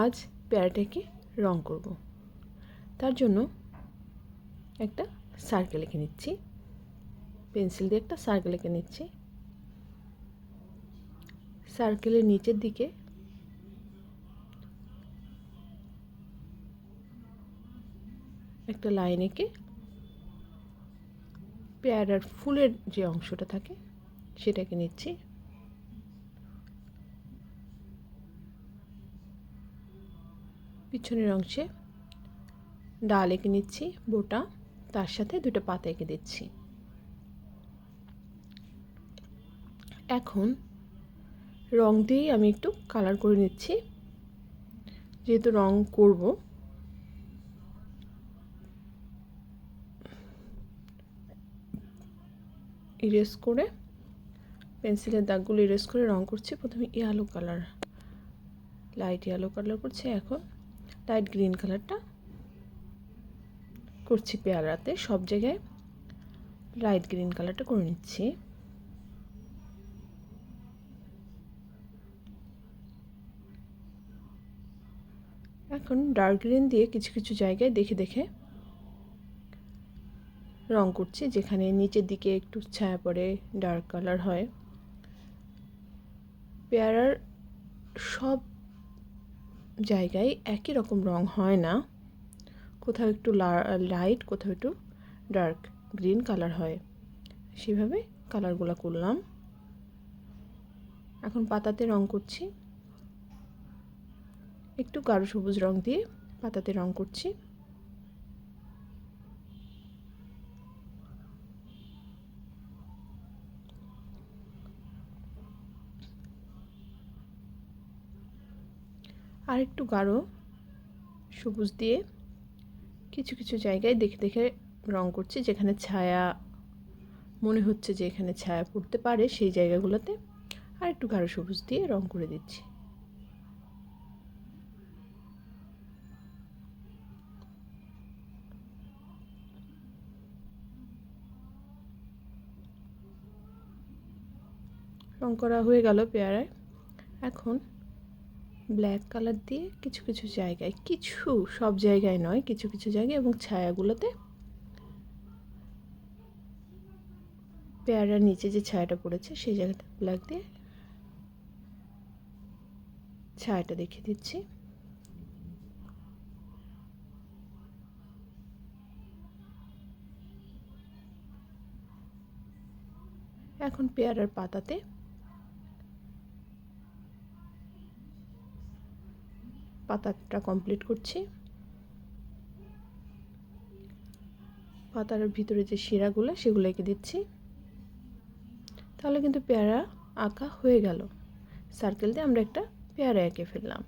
আজ পেয়ারাটাকে রং করব। তার জন্য একটা সার্কেল এঁকে নিচ্ছি। পেন্সিল দিয়ে একটা সার্কেল এঁকে নিচ্ছি। সার্কেলের নিচের দিকে একটা লাইন এঁকে পেয়ারার ফুলের যে অংশটা থাকে, সেটাকে নিচ্ছি। পিছনের অংশে ডাল এঁকে নিচ্ছি, বোটা, তার সাথে দুটো পাতা এঁকে দিচ্ছি। এখন রং দিয়েই আমি একটু কালার করে নিচ্ছি। যেহেতু রং করব ইরেজ করে পেন্সিলের দাগগুলো ইরেজ করে রং করছি। প্রথমে yellow colour light yellow colour করছি। এখন লাইট গ্রিন কালারটা করছি পেয়ারাতে, সব জায়গায় লাইট গ্রিন কালারটা করে নিচ্ছি। এখন ডার্ক গ্রিন দিয়ে কিছু কিছু জায়গায় দেখে দেখে রং করছি, যেখানে নিচের দিকে একটু ছায়া পড়ে ডার্ক কালার হয়। পেয়ারার সব জায়গায় একই রকম রং হয় না। কোথাও একটু লাইট কোথাও একটু ডার্ক গ্রিন কালার হয়। সেভাবে কালারগুলো করলাম। এখন পাতাতে রং করছি। একটু গাঢ় সবুজ রং দিয়ে পাতাতে রং করছি। আর একটু গাঢ়, সবুজ দিয়ে কিছু কিছু জায়গায় দেখে দেখে রং করছি যেখানে ছায়া, মনে হচ্ছে যে এখানে ছায়া পড়তে পারে সেই জায়গাগুলোতে আর একটু গাঢ় সবুজ দিয়ে রং করে দিচ্ছি। রং করা হয়ে গেল পেয়ারায়। এখন ব্ল্যাক কালার দিয়ে কিছু কিছু জায়গায়, কিছু সব জায়গায় নয়, কিছু কিছু জায়গায় এবং ছায়াগুলোতে পেয়ারার নিচে যে ছায়াটা পড়েছে, সেই জায়গাটা ব্ল্যাক দিয়ে ছায়াটা দেখিয়ে দিচ্ছি। এখন পেয়ারার পাতাতে পাতাটা কমপ্লিট করছি। পাতার ভিতরে যে শিরাগুলো সেগুলো এঁকে দিচ্ছি। তাহলে কিন্তু পেয়ারা আঁকা হয়ে গেল। সার্কেল দিয়ে আমরা একটা পেয়ারা এঁকে ফেললাম।